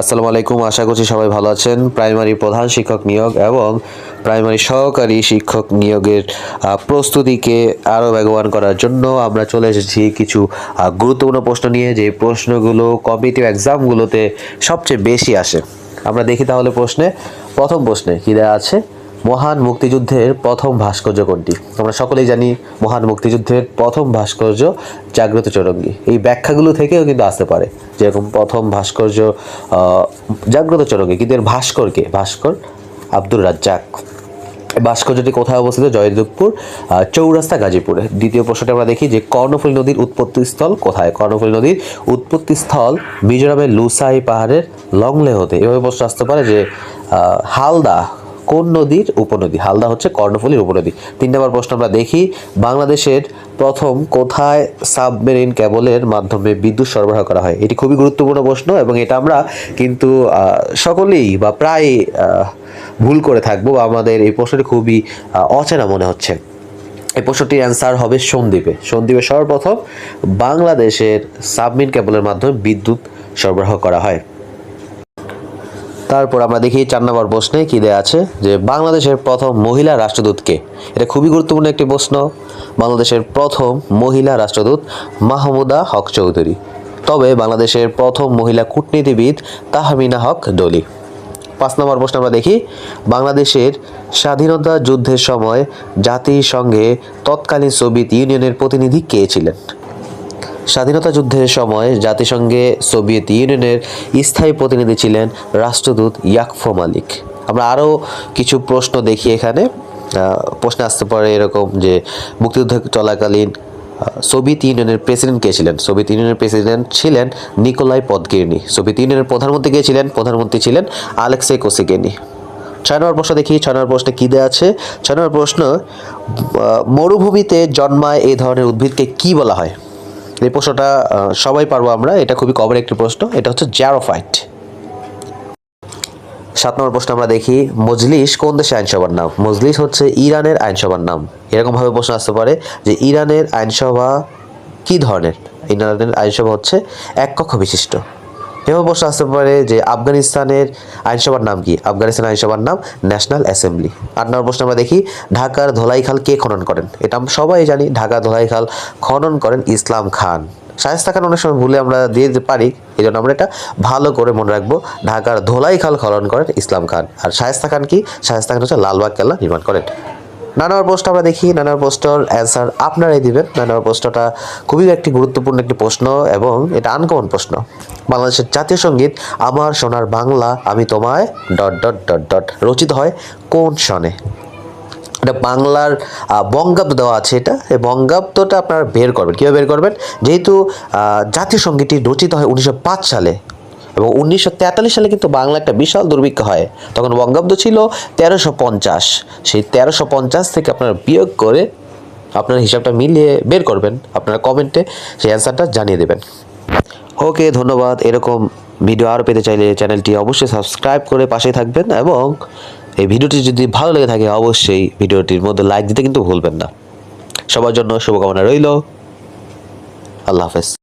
আসসালামু আলাইকুম, আশা করছি সবাই ভালো আছেন। প্রাইমারি প্রধান শিক্ষক নিয়োগ এবং প্রাইমারি সহকারী শিক্ষক নিয়োগের প্রস্তুতিকে আরও বেগবান করার জন্য আমরা চলে এসেছি কিছু গুরুত্বপূর্ণ প্রশ্ন নিয়ে। যে প্রশ্নগুলো কম্পিটিভ এক্সামগুলোতে সবচেয়ে বেশি আসে। আমরা দেখি তাহলে প্রশ্নে। প্রথম প্রশ্নে কী দেওয়া আছে? মহান মুক্তিযুদ্ধের প্রথম ভাস্কর্য কোনটি? আমরা সকলেই জানি মহান মুক্তিযুদ্ধের প্রথম ভাস্কর্য জাগ্রত চৌরঙ্গি। এই ব্যাখ্যাগুলো থেকেও কিন্তু আসতে পারে। যেরকম প্রথম ভাস্কর্য জাগ্রত চরকে কিন্তু এর ভাস্করকে ভাস্কর আব্দুর রাজ্জাক। ভাস্কর্যটি কোথায় অবস্থিত? জয়দেবপুর চৌরাস্তা গাজীপুরে। দ্বিতীয় প্রশ্নটা আমরা দেখি যে কর্ণফুলী নদীর উৎপত্তিস্থল কোথায়? কর্ণফুলী নদীর উৎপত্তিস্থল মিজোরামের লুসাই পাহাড়ের লংলে হতে এভাবে প্রশ্ন আসতে পারে যে হালদা কোন নদীর উপনদী? হালদা হচ্ছে কর্ণফুলীর উপনদী। তিন নম্বর প্রশ্ন আমরা দেখি, বাংলাদেশের প্রথম কোথায় সাবমেরিন কেবলের মাধ্যমে বিদ্যুৎ সরবরাহ করা হয়? এটি খুবই গুরুত্বপূর্ণ প্রশ্ন এবং এটা আমরা কিন্তু সকলেই বা প্রায় ভুল করে থাকব বা আমাদের এই প্রশ্নটি খুবই অচেনা মনে হচ্ছে। এই প্রশ্নটির অ্যান্সার হবে সন্দ্বীপে। সন্দ্বীপে সর্বপ্রথম বাংলাদেশের সাবমেরিন কেবলের মাধ্যমে বিদ্যুৎ সরবরাহ করা হয়। তারপর আমরা দেখি চার নম্বর প্রশ্নে কী দেওয়া আছে যে বাংলাদেশের প্রথম মহিলা রাষ্ট্রদূতকে। এটা খুবই গুরুত্বপূর্ণ একটি প্রশ্ন। বাংলাদেশের প্রথম মহিলা রাষ্ট্রদূত মাহমুদা হক চৌধুরী। তবে বাংলাদেশের প্রথম মহিলা কূটনীতিবিদ তাহমিনা হক ডলি পাঁচ নম্বর প্রশ্ন আমরা দেখি, বাংলাদেশের স্বাধীনতা যুদ্ধের সময় জাতিসংঘে তৎকালীন সোভিয়েত ইউনিয়নের প্রতিনিধি কে ছিলেন? স্বাধীনতা যুদ্ধের সময় জাতিসংঘে সোভিয়েত ইউনিয়নের স্থায়ী প্রতিনিধি ছিলেন রাষ্ট্রদূত ইয়াকফো মালিক। আমরা আরও কিছু প্রশ্ন দেখি এখানে। প্রশ্ন আসতে পারে এরকম যে, মুক্তিযুদ্ধ চলাকালীন সোভিয়েত ইউনিয়নের প্রেসিডেন্ট কে ছিলেন? সোভিয়েত ইউনিয়নের প্রেসিডেন্ট ছিলেন নিকোলাই পদগির্নি। সোভিয়েত ইউনিয়নের প্রধানমন্ত্রী কে ছিলেন? প্রধানমন্ত্রী ছিলেন আলেক্সে কোসিগেনি। ছয় নম্বর প্রশ্ন দেখি, ছয় নম্বর প্রশ্নে কী দেওয়া আছে? ছয় নম্বর প্রশ্ন মরুভূমিতে জন্মায় এই ধরনের উদ্ভিদকে কি বলা হয়? এই প্রশ্নটা সবাই পারব আমরা। এটা খুবই কমন একটি প্রশ্ন। এটা হচ্ছে জ্যারোফাইট সাত নম্বর প্রশ্ন আমরা দেখি, মজলিস কোন দেশের আইনসভার নাম? মজলিস হচ্ছে ইরানের আইনসভার নাম। এরকমভাবে প্রশ্ন আসতে পারে যে ইরানের আইনসভা কি ধরনের? ইরানের আইনসভা হচ্ছে এক কক্ষ বিশিষ্ট। এভাবে প্রশ্ন আসতে পারে যে আফগানিস্তানের আইনসভার নাম কি? আফগানিস্তান আইনসভার নাম ন্যাশনাল অ্যাসেম্বলি আট নম্বর প্রশ্ন আমরা দেখি, ঢাকার ধোলাইখাল কে খনন করেন? এটা আমরা সবাই জানি, ঢাকা ধোলাইখাল খনন করেন ইসলাম খান। শায়েস্তা খান অনেক সময় ভুলে আমরা দিয়ে দিতে পারি এই জন্য আমরা এটা ভালো করে মনে রাখব, ঢাকার ধোলাইখাল খনন করেন ইসলাম খান। আর শায়েস্তা খান কি? শায়েস্তা খান হচ্ছে লালবাগ কেল্লা নির্মাণ করেন। নানার প্রশ্ন আমরা দেখি, নানার প্রশ্নর অ্যান্সার আপনারাই দিবেন। নানার প্রশ্নটা খুবই একটি গুরুত্বপূর্ণ একটি প্রশ্ন এবং এটা আনকমন প্রশ্ন। বাংলাদেশের জাতীয় সংগীত, আমার সোনার বাংলা, আমি তোমায় ডট ডট ডট ডট রচিত হয় কোন সনে? এটা বাংলার বঙ্গাব্দ দেওয়া আছে এটা। এই বঙ্গাব্দটা আপনারা বের করবেন। কীভাবে বের করবেন? যেহেতু জাতীয় সঙ্গীতটি রচিত হয় উনিশশো পাঁচ সালে এবং উনিশশো তেতাল্লিশ সালে কিন্তু বাংলা একটা বিশাল দুর্ভিক্ষ হয়। তখন বঙ্গাব্দ ছিল তেরোশো পঞ্চাশ। সেই তেরোশো পঞ্চাশ থেকে আপনারা বিয়োগ করে আপনার হিসাবটা মিলিয়ে বের করবেন। আপনারা কমেন্টে সেই অ্যান্সারটা জানিয়ে দেবেন। ওকে, ধন্যবাদ। এরকম ভিডিও আরও পেতে চাইলে চ্যানেলটি অবশ্যই সাবস্ক্রাইব করে পাশেই থাকবেন এবং এই ভিডিওটি যদি ভালো লেগে থাকে, অবশ্যই ভিডিওটির মধ্যে লাইক দিতে কিন্তু ভুলবেন না। সবার জন্য শুভকামনা রইল। আল্লাহ হাফেজ।